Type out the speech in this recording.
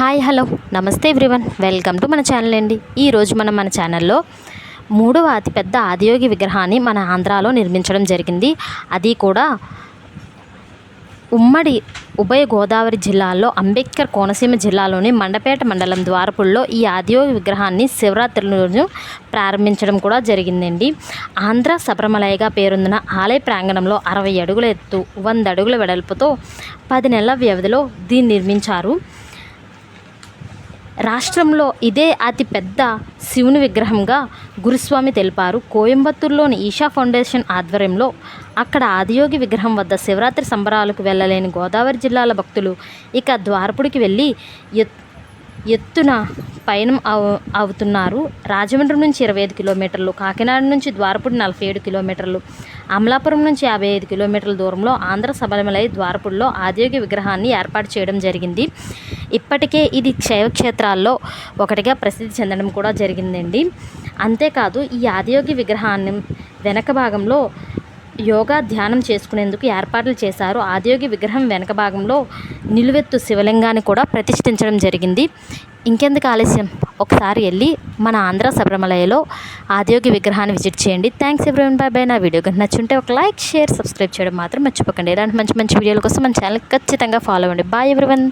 Hi hello. నమస్తే everyone. Welcome to మన channel అండి. ఈరోజు మనం మన ఛానల్లో మూడవ అతిపెద్ద ఆదియోగి విగ్రహాన్ని మన ఆంధ్రాలో నిర్మించడం జరిగింది. అది కూడా ఉమ్మడి ఉభయ గోదావరి జిల్లాల్లో అంబేద్కర్ కోనసీమ జిల్లాలోని మండపేట మండలం ద్వారపుల్లో ఈ ఆదియోగి విగ్రహాన్ని శివరాత్రి రోజు ప్రారంభించడం కూడా జరిగిందండి. ఆంధ్ర శబరిమలయగా పేరొందిన ఆలయ ప్రాంగణంలో అరవై అడుగుల ఎత్తు వంద అడుగుల వెడల్పుతో పది నెలల వ్యవధిలో దీన్ని నిర్మించారు. రాష్ట్రంలో ఇదే అతి పెద్ద శివుని విగ్రహంగా గురుస్వామి తెలిపారు. కోయంబత్తూరులోని ఈషా ఫౌండేషన్ ఆధ్వర్యంలో అక్కడ ఆదియోగి విగ్రహం వద్ద శివరాత్రి సంబరాలకు వెళ్ళలేని గోదావరి జిల్లాల భక్తులు ఇక ద్వారపుడికి వెళ్ళి ఎత్ ఎత్తున పయనం అవు అవుతున్నారు. రాజమండ్రి నుంచి ఇరవై ఐదు కిలోమీటర్లు కాకినాడ నుంచి ద్వారపుడి నలభై ఏడు కిలోమీటర్లు అమలాపురం నుంచి యాభై ఐదు కిలోమీటర్ల దూరంలో ఆంధ్ర శబరిమలై ద్వారపుడిలో ఆదియోగి విగ్రహాన్ని ఏర్పాటు చేయడం జరిగింది. ఇప్పటికే ఇది శైవక్షేత్రాల్లో ఒకటిగా ప్రసిద్ధి చెందడం కూడా జరిగిందండి. అంతేకాదు ఈ ఆదియోగి విగ్రహాన్ని వెనక భాగంలో యోగా ధ్యానం చేసుకునేందుకు ఏర్పాట్లు చేశారు. ఆదియోగి విగ్రహం వెనక భాగంలో నిలువెత్తు శివలింగాన్ని కూడా ప్రతిష్ఠించడం జరిగింది. ఇంకెందుకు ఆలస్యం? ఒకసారి వెళ్ళి మన ఆంధ్ర శబరిమలయలో ఆదియోగి విగ్రహాన్ని విజిట్ చేయండి. థ్యాంక్స్ ఎవ్రీవన్ బాయ్ బై నా వీడియో కనుక నచ్చుంటే ఒక లైక్ షేర్ సబ్స్క్రైబ్ చేయడం మాత్రం మర్చిపోకండి. ఇలాంటి మంచి మంచి వీడియోల కోసం మన ఛానల్ ఖచ్చితంగా ఫాలో అవ్వండి. Bye everyone